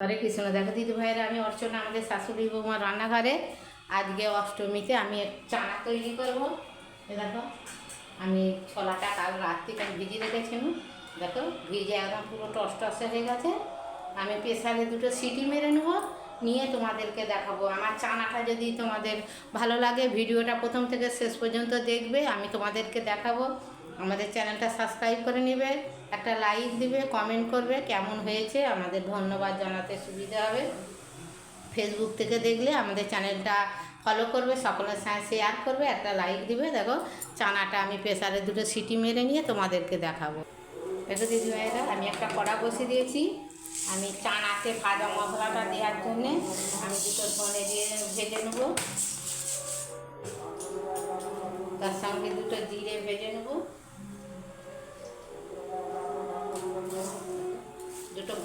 হরে কৃষ্ণ। দেখো দিদি ভাইয়েরা, আমি অর্চনা, আমাদের শাশুড়ি বৌমার রান্নাঘরে। আজকে অষ্টমীতে আমি চানা তৈরি করব। দেখো, আমি ছোলাটা কাল রাত থেকে আমি ভিজিয়ে রেখেছিলাম দেখো, ভিজে একদম পুরো টস টসে হয়ে গেছে। আমি প্রেসারে দুটো সিটি মেরে নেব। নিয়ে তোমাদেরকে দেখাবো। আমার চানাটা যদি তোমাদের ভালো লাগে, ভিডিওটা প্রথম থেকে শেষ পর্যন্ত দেখবে, আমি তোমাদেরকে দেখাবো। আমাদের চ্যানেলটা সাবস্ক্রাইব করে নেবে, একটা লাইক দিবে কমেন্ট করবে কেমন হয়েছে, আমাদের ধন্যবাদ জানাতে সুবিধা হবে। ফেসবুক থেকে দেখলে আমাদের চ্যানেলটা ফলো করবে সকলের সঙ্গে শেয়ার করবে, একটা লাইক দিবে। দেখো, চানাটা আমি প্রেসারে দুটো সিটি মেরে নিয়ে তোমাদেরকে দেখাবো। দেখো দিদি ভাইরা আমি একটা কড়া বসিয়ে দিয়েছি। আমি চানাতে ভাজা মশলাটা দেওয়ার জন্যে আমি দুটো ধনে দিয়ে ভেজে নেব।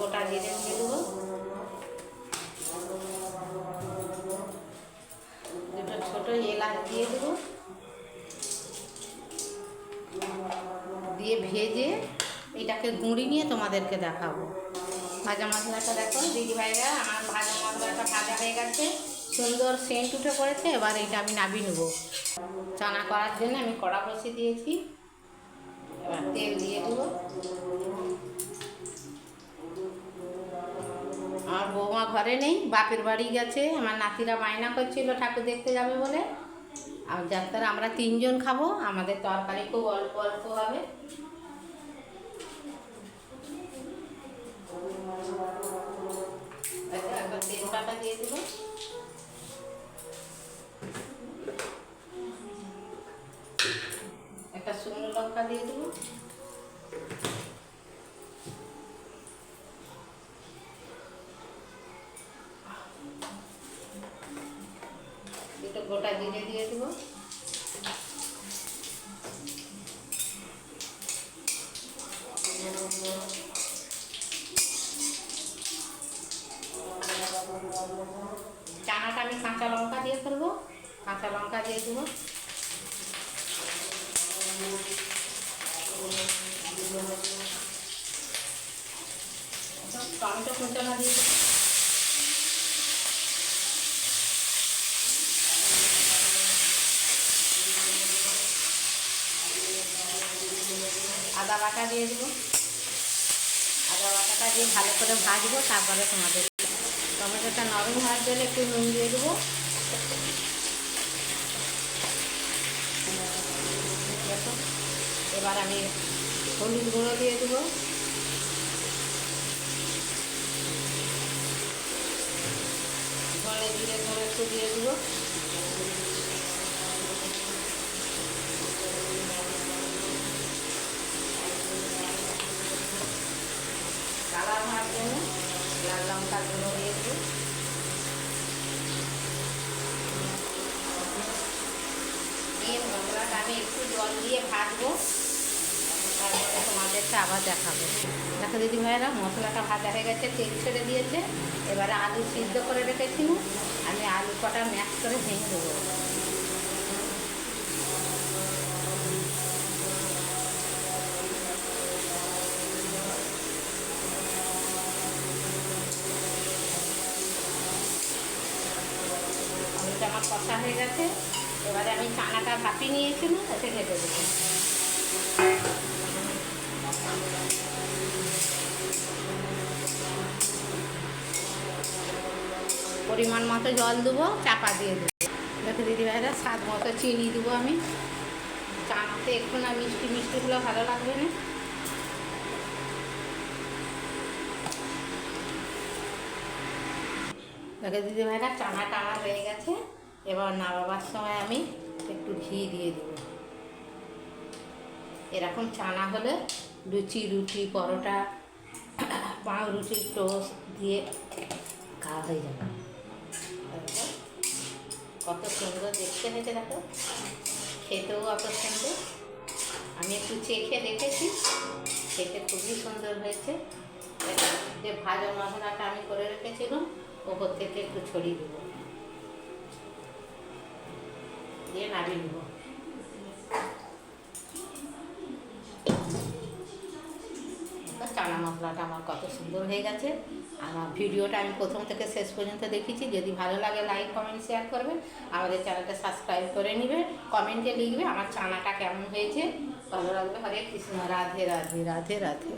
গোটা জিরে দিয়ে দেবো। দুটো ছোট এলাচ দিয়ে দেবো। দিয়ে ভেজে এটাকে গুঁড়ি নিয়ে তোমাদেরকে দেখাবো। ভাজা মশলাটা দেখো দিদি ভাইরা আমার ভাজা মশলাটা ভাজা হয়ে গেছে। সুন্দর সেন্ট উঠে পড়েছে, এবার এটা আমি নাবিয়ে নেব। চানা করার জন্য আমি কড়া বসিয়ে দিয়েছি। এবার তেল দিয়ে দেবো। ঘরে নেই বাপের বাড়ি গেছে আমার নাতিরা বায়না করছিল ঠাকুর দেখতে যাবে বলে। আর যাত্রা আমরা তিনজন খাব আমাদের তরকারি খুব অল্প অল্প হবে। আচ্ছা, দিয়ে দেবো। একটা শুকনো লঙ্কা দিয়ে দেবো। জিরে দিয়ে দেবো। চানাটা আমি কাঁচা লঙ্কা দিয়ে ফেলব। কাঁচা লঙ্কা দিয়ে দেবো। টমেটো কুচানো দিয়ে আদা বাটা দিয়ে দেবো। আদা বাটাটা দিয়ে ভালো করে ভাজবো, তারপরে তোমাদের টমেটোটা নরম হওয়ার জন্য একটু নুন দিয়ে দেবো। এবার আমি হলুদ গুঁড়ো দিয়ে দেবো। একটু দিয়ে দেবো কালার হওয়ার জন্য লাল লঙ্কা গুঁড়ো দিয়ে দেবো দিয়ে মশলাটা আমি একটু জল দিয়ে ভাজবো তারপরে তোমাদেরকে আবার দেখাবো। দেখো দিদি ভাইয়েরা মশলাটা ভাজা হয়ে গেছে তেল ছেড়ে দিয়েছে এবারে আলু সিদ্ধ করে রেখেছি আমি আলু কটা ম্যাশ করে ভেঙে দেবো আমার কষা হয়ে গেছে। এবারে আমি চানাটা ভাপিয়ে নিয়েছিলাম ওতে ঢেকে দেবো। পরিমাণ মতো জল দেবো, চাপা দিয়ে দেবো। দেখো দিদি ভাইরা স্বাদ মতো চিনি দেবো আমি। চানাতে একটু না মিষ্টি মিষ্টিগুলো ভালো লাগবে না। দেখো দিদি ভাইরা চানাটা আমার হয়ে গেছে। এবার নামাবার সময় আমি একটু ঘি দিয়ে দেবো। এরকম চানা হলে লুচি, রুটি, পরোটা, পাউরুটি, টোস্ট দিয়ে খাওয়া হয়ে যাবে। কত সুন্দর দেখতে হয়েছে দেখো। খেতেও অত সুন্দর। আমি একটু চেখে দেখেছি। খেতে খুবই সুন্দর হয়েছে। যে ভাজা মশলাটা আমি করে রেখেছিলাম, ওপর থেকে একটু ছড়িয়ে দেবো। দিয়ে নাড়িয়ে নেব চানা মশলাটা আমার কত সুন্দর হয়ে গেছে আমার ভিডিওটা আমি প্রথম থেকে শেষ পর্যন্ত দেখেছি যদি ভালো লাগে লাইক কমেন্ট শেয়ার করবে আমাদের চ্যানেলটা সাবস্ক্রাইব করে নিবে কমেন্টে লিখবে আমার চানাটা কেমন হয়েছে ভালো লাগবে হরে কৃষ্ণ রাধে রাধে রাধে রাধে